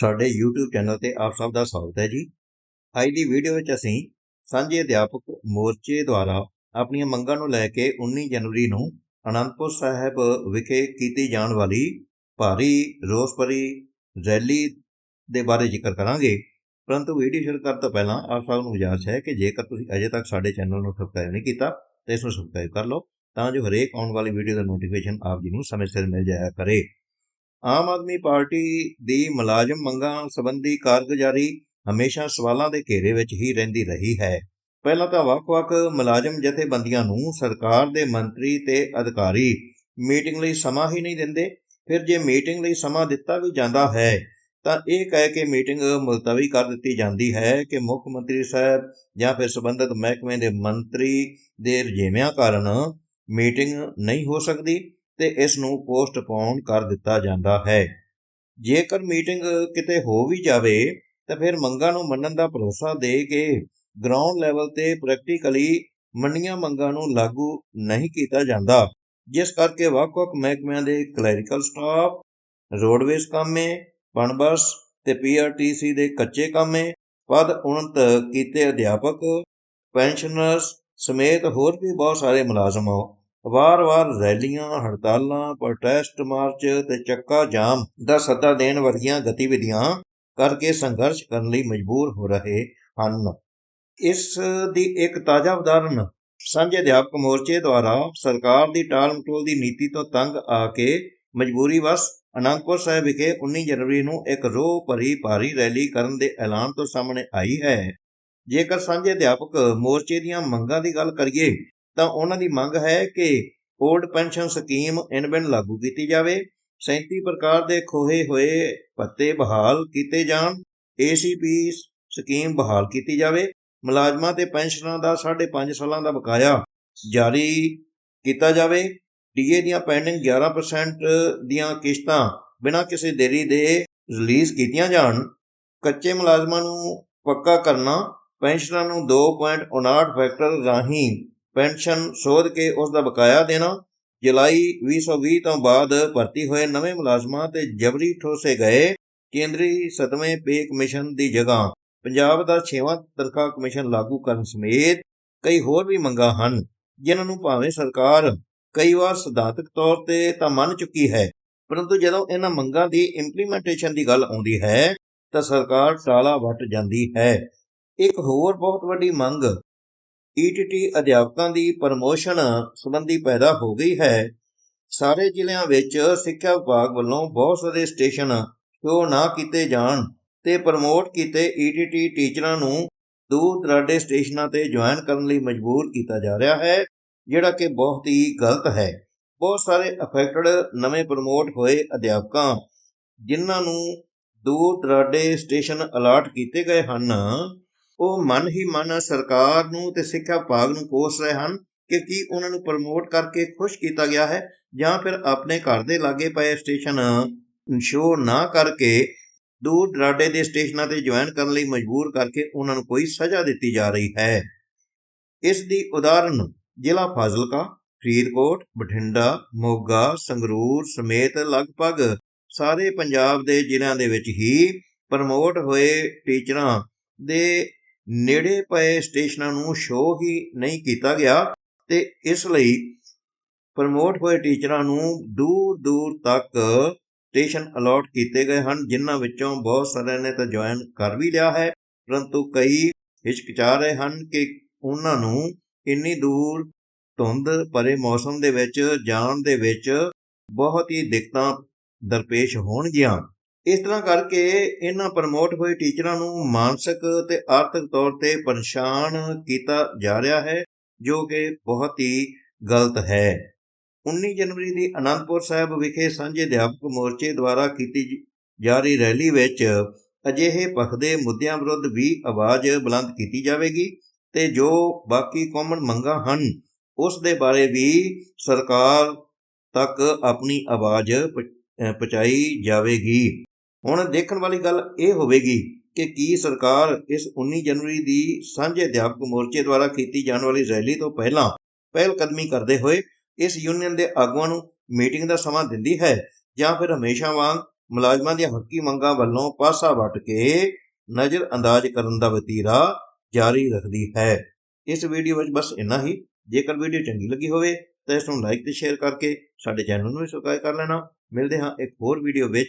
ਸਾਡੇ YouTube channel ਤੇ ਆਪ ਸਭ ਦਾ ਸਵਾਗਤ ਹੈ ਜੀ। ਅੱਜ ਦੀ ਵੀਡੀਓ ਵਿੱਚ ਅਸੀਂ ਸਾਂਝੇ ਅਧਿਆਪਕ ਮੋਰਚੇ ਦੁਆਰਾ ਆਪਣੀਆਂ ਮੰਗਾਂ ਨੂੰ ਲੈ ਕੇ 19 ਜਨਵਰੀ ਨੂੰ ਅਨੰਦਪੁਰ ਸਾਹਿਬ ਵਿਖੇ ਕੀਤੀ ਜਾਣ ਵਾਲੀ ਭਾਰੀ ਰੋਸ ਭਰੀ ਰੈਲੀ ਦੇ ਬਾਰੇ ਜ਼ਿਕਰ ਕਰਾਂਗੇ। ਪਰੰਤੂ ਵੀਡੀਓ ਸ਼ੁਰੂ ਕਰਨ ਤੋਂ ਪਹਿਲਾਂ ਆਪ ਸਭ ਨੂੰ ਗੁਜ਼ਾਰਿਸ਼ ਹੈ ਕਿ ਜੇਕਰ ਤੁਸੀਂ ਅਜੇ ਤੱਕ ਸਾਡੇ ਚੈਨਲ ਨੂੰ ਸਬਸਕ੍ਰਾਈਬ ਨਹੀਂ ਕੀਤਾ, ਤਾਂ ਇਸ ਨੂੰ ਸਬਸਕ੍ਰਾਈਬ ਕਰ ਲਓ, ਤਾਂ ਜੋ ਹਰੇਕ ਆਉਣ ਵਾਲੀ ਵੀਡੀਓ ਦਾ ਨੋਟੀਫਿਕੇਸ਼ਨ ਆਪ ਜੀ ਨੂੰ ਸਮੇਂ ਸਿਰ ਮਿਲ ਜਾਇਆ ਕਰੇ। ਆਮ ਆਦਮੀ ਪਾਰਟੀ ਦੀ ਮੁਲਾਜ਼ਮ ਮੰਗਾਂ ਸੰਬੰਧੀ ਕਾਰਗੁਜ਼ਾਰੀ ਹਮੇਸ਼ਾ ਸਵਾਲਾਂ ਦੇ ਘੇਰੇ ਵਿੱਚ ਹੀ ਰਹਿੰਦੀ ਰਹੀ ਹੈ। ਪਹਿਲਾਂ ਤਾਂ ਵੱਖ-ਵੱਖ ਮੁਲਾਜ਼ਮ ਜਥੇਬੰਦੀਆਂ ਨੂੰ ਸਰਕਾਰ ਦੇ ਮੰਤਰੀ ਤੇ ਅਧਿਕਾਰੀ ਮੀਟਿੰਗ ਲਈ ਸਮਾਂ ਹੀ ਨਹੀਂ ਦਿੰਦੇ। ਫਿਰ ਜੇ ਮੀਟਿੰਗ ਲਈ ਸਮਾਂ ਦਿੱਤਾ ਵੀ ਜਾਂਦਾ ਹੈ, ਤਾਂ ਇਹ ਕਹਿ ਕੇ ਮੀਟਿੰਗ ਮੁਲਤਵੀ ਕਰ ਦਿੱਤੀ ਜਾਂਦੀ ਹੈ ਕਿ ਮੁੱਖ ਮੰਤਰੀ ਸਾਹਿਬ ਜਾਂ ਫਿਰ ਸੰਬੰਧਿਤ ਮਹਿਕਮੇ ਦੇ ਮੰਤਰੀ ਦੇ ਰਜੇਵਿਆਂ ਕਾਰਨ ਮੀਟਿੰਗ ਨਹੀਂ ਹੋ ਸਕਦੀ। ਤੇ ਇਸ ਨੂੰ ਪੋਸਟਪੋਨ ਕਰ ਦਿੱਤਾ ਜਾਂਦਾ ਹੈ। ਜੇਕਰ ਮੀਟਿੰਗ ਕਿਤੇ ਹੋ ਵੀ ਜਾਵੇ, ਤਾਂ ਫਿਰ ਮੰਗਾਂ ਨੂੰ ਮੰਨਣ ਦਾ ਭਰੋਸਾ ਦੇ ਕੇ ਗਰਾਊਂਡ ਲੈਵਲ ਤੇ ਪ੍ਰੈਕਟੀਕਲੀ ਮੰਨੀਆਂ ਮੰਗਾਂ ਨੂੰ ਲਾਗੂ ਨਹੀਂ ਕੀਤਾ ਜਾਂਦਾ। ਜਿਸ ਕਰਕੇ ਵੱਖ-ਵੱਖ ਮਹਿਕਮਿਆਂ ਦੇ ਕਲੈਰੀਕਲ ਸਟਾਫ ਰੋਡਵੇਜ਼ ਕਾਮੇ ਪਣਬਸ ਤੇ ਪੀਆਰਟੀਸੀ ਦੇ ਕੱਚੇ ਕੰਮੇ ਪਦ ਉਨਤ ਕੀਤੇ ਅਧਿਆਪਕ ਪੈਨਸ਼ਨਰਸ ਸਮੇਤ ਹੋਰ ਵੀ ਬਹੁਤ ਸਾਰੇ ਮੁਲਾਜ਼ਮ ਵਾਰ-ਵਾਰ ਰੈਲੀਆਂ, ਹੜਤਾਲਾਂ ਪ੍ਰੋਟੈਸਟ ਮਾਰਚ ਤੇ ਚੱਕਾ ਜਾਮ ਦਾ ਸੱਦਾ ਦੇਣ ਵਰਗੀਆਂ ਗਤੀਵਿਧੀਆਂ ਕਰਕੇ ਸੰਘਰਸ਼ ਕਰਨ ਲਈ ਮਜਬੂਰ ਹੋ ਰਹੇ ਹਨ। ਇਸ ਦੀ ਇੱਕ ਤਾਜ਼ਾ ਉਦਾਹਰਣ ਸਾਂਝੇ ਅਧਿਆਪਕ ਮੋਰਚੇ ਦੁਆਰਾ ਸਰਕਾਰ ਦੀ ਟਾਲ-ਮਟੋਲ ਦੀ ਨੀਤੀ ਤੋਂ ਤੰਗ ਆ ਕੇ ਮਜਬੂਰੀ ਵਸ ਅਨੰਦਪੁਰ ਸਾਹਿਬ ਵਿਖੇ 19 ਜਨਵਰੀ ਨੂੰ ਇੱਕ ਰੋਹ ਭਰੀ ਭਾਰੀ ਰੈਲੀ ਕਰਨ ਦੇ ਐਲਾਨ ਤੋਂ ਸਾਹਮਣੇ ਆਈ ਹੈ। ਜੇਕਰ ਸਾਂਝੇ ਅਧਿਆਪਕ ਮੋਰਚੇ ਦੀਆਂ ਮੰਗਾਂ ਦੀ ਗੱਲ ਕਰੀਏ ਤਾਂ ਉਹਨਾਂ ਦੀ ਮੰਗ ਹੈ ਕਿ ਓਲਡ ਪੈਨਸ਼ਨ ਸਕੀਮ ਇਨਬਿਨ ਲਾਗੂ ਕੀਤੀ ਜਾਵੇ। 37 ਪ੍ਰਕਾਰ ਦੇ ਖੋਹੇ ਹੋਏ ਭੱਤੇ ਬਹਾਲ ਕੀਤੇ ਜਾਣ। ਏਸੀਪੀ ਸਕੀਮ ਬਹਾਲ ਕੀਤੀ ਜਾਵੇ। ਮੁਲਾਜ਼ਮਾਂ ਤੇ ਪੈਨਸ਼ਨਰਾਂ ਦਾ 5.5 ਸਾਲਾਂ ਦਾ ਬਕਾਇਆ ਜਾਰੀ ਕੀਤਾ ਜਾਵੇ। ਡੀਏ ਦੀਆਂ ਪੈਂਡਿੰਗ 11% ਦੀਆਂ ਕਿਸ਼ਤਾਂ ਬਿਨਾਂ ਕਿਸੇ ਦੇਰੀ ਦੇ ਰਿਲੀਜ਼ ਕੀਤੀਆਂ ਜਾਣ। ਕੱਚੇ ਮੁਲਾਜ਼ਮਾਂ ਨੂੰ ਪੱਕਾ ਕਰਨਾ ਪੈਨਸ਼ਨਰਾਂ ਨੂੰ 2.59 ਫੈਕਟਰ ਰਾਹੀਂ ਪੈਨਸ਼ਨ ਸੋਧ ਕੇ ਉਸ ਦਾ ਬਕਾਇਆ ਦੇਣਾ। ਜੁਲਾਈ 2020 ਤੋਂ ਬਾਅਦ ਭਰਤੀ ਹੋਏ ਨਵੇਂ ਮੁਲਾਜ਼ਮਾਂ ਤੇ ਜਬਰੀ ਠੋਸੇ ਗਏ ਕੇਂਦਰੀ ਸਤਵੇਂ ਪੇ ਕਮਿਸ਼ਨ ਦੀ ਜਗ੍ਹਾ। ਪੰਜਾਬ ਦਾ 6ਵਾਂ ਤਨਖਾਹ ਕਮਿਸ਼ਨ ਲਾਗੂ ਕਰਨ ਸਮੇਤ ਕਈ ਹੋਰ ਵੀ ਮੰਗਾਂ ਹਨ, ਜਿਨ੍ਹਾਂ ਨੂੰ ਭਾਵੇਂ ਸਰਕਾਰ ਕਈ ਵਾਰ ਸਿਧਾਂਤਕ ਤੌਰ ਤੇ ਤਾਂ ਮੰਨ ਚੁੱਕੀ ਹੈ, ਪਰੰਤੂ ਜਦੋਂ ਇਹਨਾਂ ਮੰਗਾਂ ਦੀ ਇੰਪਲੀਮੈਂਟੇਸ਼ਨ ਦੀ ਗੱਲ ਆਉਂਦੀ ਹੈ ਤਾਂ ਸਰਕਾਰ ਟਾਲਾ ਵੱਟ ਜਾਂਦੀ ਹੈ। ਇੱਕ ਹੋਰ ਬਹੁਤ ਵੱਡੀ ਮੰਗ ਈਟੀਟੀ ਅਧਿਆਪਕਾਂ ਦੀ ਪ੍ਰਮੋਸ਼ਨ ਸੰਬੰਧੀ ਪੈਦਾ ਹੋ ਗਈ ਹੈ। ਸਾਰੇ ਜ਼ਿਲ੍ਹਿਆਂ ਵਿੱਚ ਸਿੱਖਿਆ ਵਿਭਾਗ ਵੱਲੋਂ ਬਹੁਤ ਸਾਰੇ ਸਟੇਸ਼ਨ ਸ਼ੋ ਨਾ ਕੀਤੇ ਜਾਣ ਤੇ ਪ੍ਰਮੋਟ ਕੀਤੇ ਈਟੀਟੀ ਟੀਚਰਾਂ ਨੂੰ ਦੂਰ ਦਰਾਡੇ ਸਟੇਸ਼ਨਾਂ ਤੇ ਜੁਆਇਨ ਕਰਨ ਲਈ ਮਜਬੂਰ ਕੀਤਾ ਜਾ ਰਿਹਾ ਹੈ, ਜਿਹੜਾ ਕਿ ਬਹੁਤ ਹੀ ਗਲਤ ਹੈ। ਬਹੁਤ ਸਾਰੇ ਅਫੈਕਟਡ ਨਵੇਂ ਪ੍ਰਮੋਟ ਹੋਏ ਅਧਿਆਪਕਾਂ ਜਿਨ੍ਹਾਂ ਨੂੰ ਦੂਰ ਦਰਾਡੇ ਸਟੇਸ਼ਨ ਅਲਾਟ ਕੀਤੇ ਗਏ ਹਨ। ਉਹ ਮਨ ਹੀ ਮਨ ਸਰਕਾਰ ਨੂੰ ਤੇ ਸਿੱਖਿਆ ਵਿਭਾਗ ਨੂੰ ਕੋਸ ਰਹੇ ਹਨ ਕਿ ਕੀ ਉਹਨਾਂ ਨੂੰ ਪ੍ਰਮੋਟ ਕਰਕੇ ਖੁਸ਼ ਕੀਤਾ ਗਿਆ ਹੈ ਜਾਂ ਫਿਰ ਆਪਣੇ ਘਰ ਦੇ ਲਾਗੇ ਪਏ ਸਟੇਸ਼ਨ ਸ਼ੋ ਨਾ ਕਰਕੇ ਦੂਰ ਦਰਾਡੇ ਦੇ ਸਟੇਸ਼ਨਾਂ ਤੇ ਜੁਆਇਨ ਕਰਨ ਲਈ ਮਜਬੂਰ ਕਰਕੇ ਉਹਨਾਂ ਨੂੰ ਕੋਈ ਸਜ਼ਾ ਦਿੱਤੀ ਜਾ ਰਹੀ ਹੈ। ਇਸ ਦੀ ਉਦਾਹਰਨ ਜ਼ਿਲ੍ਹਾ ਫਾਜ਼ਿਲਕਾ, ਫਰੀਦਕੋਟ, ਬਠਿੰਡਾ, ਮੋਗਾ, ਸੰਗਰੂਰ ਸਮੇਤ ਲਗਭਗ ਸਾਰੇ ਪੰਜਾਬ ਦੇ ਜ਼ਿਲ੍ਹਿਆਂ ਦੇ ਵਿੱਚ ਹੀ ਪ੍ਰਮੋਟ ਹੋਏ ਟੀਚਰਾਂ ਦੇ ਨੇੜੇ ਪਏ ਸਟੇਸ਼ਨਾਂ ਨੂੰ ਸ਼ੋਅ ਹੀ ਨਹੀਂ ਕੀਤਾ ਗਿਆ ਤੇ ਇਸ ਲਈ ਪ੍ਰਮੋਟ ਹੋਏ ਟੀਚਰਾਂ ਨੂੰ ਦੂਰ ਦੂਰ ਤੱਕ ਸਟੇਸ਼ਨ ਅਲਾਟ ਕੀਤੇ ਗਏ ਹਨ, ਜਿਨ੍ਹਾਂ ਵਿੱਚੋਂ ਬਹੁਤ ਸਾਰਿਆਂ ਨੇ ਤਾਂ ਜੁਆਇਨ ਕਰ ਵੀ ਲਿਆ ਹੈ, ਪਰੰਤੂ ਕਈ ਹਿਚਕਿਚਾ ਰਹੇ ਹਨ ਕਿ ਉਹਨਾਂ ਨੂੰ ਇੰਨੀ ਦੂਰ ਧੁੰਦ ਭਰੇ ਮੌਸਮ ਦੇ ਵਿੱਚ, ਜਾਣ ਦੇ ਵਿੱਚ ਬਹੁਤ ਹੀ ਦਿੱਕਤਾਂ ਦਰਪੇਸ਼ ਹੋਣਗੀਆਂ। ਇਸ ਤਰ੍ਹਾਂ ਕਰਕੇ ਇਹਨਾਂ ਪ੍ਰਮੋਟ ਹੋਏ ਟੀਚਰਾਂ ਨੂੰ ਮਾਨਸਿਕ ਤੇ ਆਰਥਿਕ ਤੌਰ ਤੇ ਪਰੇਸ਼ਾਨ ਕੀਤਾ ਜਾ ਰਿਹਾ ਹੈ, ਜੋ ਕਿ ਬਹੁਤ ਹੀ ਗਲਤ ਹੈ। 19 ਜਨਵਰੀ ਦੀ ਅਨੰਦਪੁਰ ਸਾਹਿਬ ਵਿਖੇ ਸਾਂਝੇ ਅਧਿਆਪਕ ਮੋਰਚੇ ਦੁਆਰਾ ਕੀਤੀ ਜਾ ਰਹੀ ਰੈਲੀ ਵਿੱਚ ਅਜਿਹੇ ਪਖਦੇ ਮੁੱਦਿਆਂ ਵਿਰੁੱਧ ਵੀ ਆਵਾਜ਼ ਬੁਲੰਦ ਕੀਤੀ ਜਾਵੇਗੀ ਤੇ ਜੋ ਬਾਕੀ ਕਾਮਨ ਮੰਗਾਂ ਹਨ, ਉਸ ਦੇ ਬਾਰੇ ਵੀ ਸਰਕਾਰ ਤੱਕ ਆਪਣੀ ਆਵਾਜ਼ ਪਹੁੰਚਾਈ ਜਾਵੇਗੀ। ਹੁਣ ਦੇਖਣ ਵਾਲੀ ਗੱਲ ਇਹ ਹੋਵੇਗੀ ਕਿ ਕੀ ਸਰਕਾਰ ਇਸ 19 ਜਨਵਰੀ ਦੀ ਸਾਂਝੇ ਅਧਿਆਪਕ ਮੋਰਚੇ ਦੁਆਰਾ ਕੀਤੀ ਜਾਣ ਵਾਲੀ ਰੈਲੀ ਤੋਂ ਪਹਿਲਾਂ ਪਹਿਲ ਕਦਮੀ ਕਰਦੇ ਹੋਏ ਇਸ ਯੂਨੀਅਨ ਦੇ ਆਗੂਆਂ ਨੂੰ ਮੀਟਿੰਗ ਦਾ ਸਮਾਂ ਦਿੰਦੀ ਹੈ ਜਾਂ ਫਿਰ ਹਮੇਸ਼ਾ ਵਾਂਗ ਮੁਲਾਜ਼ਮਾਂ ਦੀਆਂ ਹੱਕੀ ਮੰਗਾਂ ਵੱਲੋਂ ਪਾਸਾ ਵੱਟ ਕੇ ਨਜ਼ਰ ਅੰਦਾਜ਼ ਕਰਨ ਦਾ ਵਤੀਰਾ ਜਾਰੀ ਰੱਖਦੀ ਹੈ। ਇਸ ਵੀਡੀਓ ਵਿੱਚ ਬਸ ਇੰਨਾ ਹੀ। ਜੇਕਰ ਵੀਡੀਓ ਚੰਗੀ ਲੱਗੀ ਹੋਵੇ ਤਾਂ ਇਸ ਨੂੰ ਲਾਈਕ ਤੇ ਸ਼ੇਅਰ ਕਰਕੇ ਸਾਡੇ ਚੈਨਲ ਨੂੰ ਵੀ ਸਬਸਕ੍ਰਾਈਬ ਕਰ ਲੈਣਾ। ਮਿਲਦੇ ਹਾਂ ਇੱਕ ਹੋਰ ਵੀਡੀਓ ਵਿੱਚ।